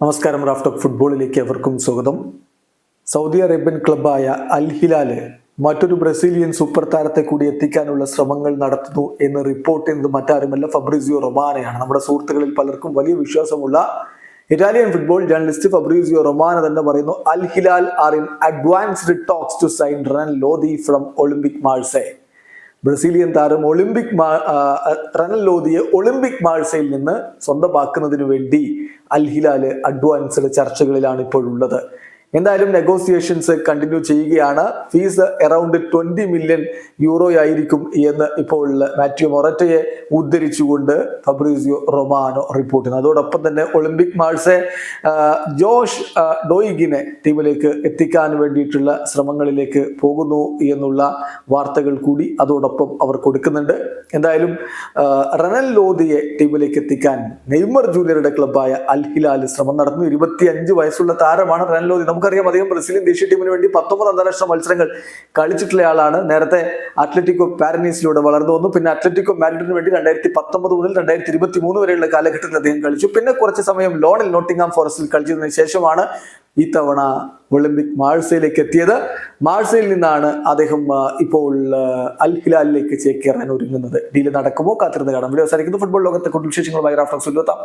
നമസ്കാരം റാഫ്റ്റോക്ക് ഫുട്ബോളിലേക്ക് എവർക്കും സ്വാഗതം. സൗദി അറേബ്യൻ ക്ലബായ അൽ ഹിലാൽ മറ്റൊരു ബ്രസീലിയൻ സൂപ്പർ താരത്തെ കൂടി എത്തിക്കാനുള്ള ശ്രമങ്ങൾ നടത്തുന്നു എന്ന് റിപ്പോർട്ട് ചെയ്യുന്നത് മറ്റാരുമല്ല ഫബ്രീസിയോ റൊമാനയാണ്. നമ്മുടെ സുഹൃത്തുക്കളിൽ പലർക്കും വലിയ വിശ്വാസമുള്ള Italian football journalist Fabrizio Romano തന്നെ പറയുന്നു Al Hilal are in advanced talks to sign Renan Lodi from Olympique Marseille Brazilian താരം ഒളിമ്പിക് റണൽ ലോദിയെ ഒളിമ്പിക് മാഴ്സയിൽ നിന്ന് സ്വന്തമാക്കുന്നതിന് വേണ്ടി അൽ ഹിലാൽ അഡ്വാൻസ്ഡ് ചർച്ചകളിലാണ് ഇപ്പോഴുള്ളത്. എന്തായാലും നെഗോസിയേഷൻസ് കണ്ടിന്യൂ ചെയ്യുകയാണ്. Fees around twenty million euro ആയിരിക്കും എന്ന് ഇപ്പോൾ മാത്യു മൊററ്റയെ ഉദ്ധരിച്ചുകൊണ്ട് ഫബ്രീസിയോ റൊമാനോ റിപ്പോർട്ട് ചെയ്യുന്നു. അതോടൊപ്പം തന്നെ ഒളിമ്പിക് മാൾസെ ജോഷ് ഡോയിഗിനെ ടീമിലേക്ക് എത്തിക്കാൻ വേണ്ടിയിട്ടുള്ള ശ്രമങ്ങളിലേക്ക് പോകുന്നു എന്നുള്ള വാർത്തകൾ കൂടി അതോടൊപ്പം അവർ കൊടുക്കുന്നുണ്ട്. എന്തായാലും റനൽ ലോദിയെ ടീമിലേക്ക് എത്തിക്കാൻ നെയ്മർ ജൂനിയറുടെ ക്ലബായ അൽഹിലാൽ ശ്രമം നടത്തുന്നു ഇരുപത്തി അഞ്ച് വയസ്സുള്ള താരമാണ് റനൽ ലോദി. നമുക്കറിയാം അദ്ദേഹം ബ്രസീലിയൻ ദേശീയ ടീമിന് വേണ്ടി പത്തൊമ്പത് അന്താരാഷ്ട്ര മത്സരങ്ങൾ കളിച്ചിട്ടുള്ള ആളാണ്. നേരത്തെ അത്ലറ്റിക്കോ പാരനീസിലൂടെ വളർന്നു വന്നു. പിന്നെ അത്ലറ്റിക്കോ മാഡ്രിഡിന് വേണ്ടി രണ്ടായിരത്തി പത്തൊമ്പത് മുതൽ രണ്ടായിരത്തി ഇരുപത്തി മൂന്ന് വരെയുള്ള കാലഘട്ടത്തിൽ അദ്ദേഹം കളിച്ചു. പിന്നെ കുറച്ച് സമയം ലോണിൽ നോട്ടിംഗാം ഫോറസ്റ്റിൽ കളിച്ചതിന് ശേഷമാണ് ഇത്തവണ ഒളിമ്പിക് മാഴ്സയിലേക്ക് എത്തിയത്. മാഴ്സയിൽ നിന്നാണ് അദ്ദേഹം ഇപ്പോൾ അൽ ഹിലാലിലേക്ക് ചേക്കേറാൻ ഒരുങ്ങുന്നത്. ഡീൽ നടക്കുമോ? കാത്തിരുന്ന് കാണാം. വീഡിയോ ഫുട്ബോൾ ലോകത്തെ കുടുംബ വിശേഷങ്ങളുമായി റാഫ്റ്റോക്സ് ഉയർത്താം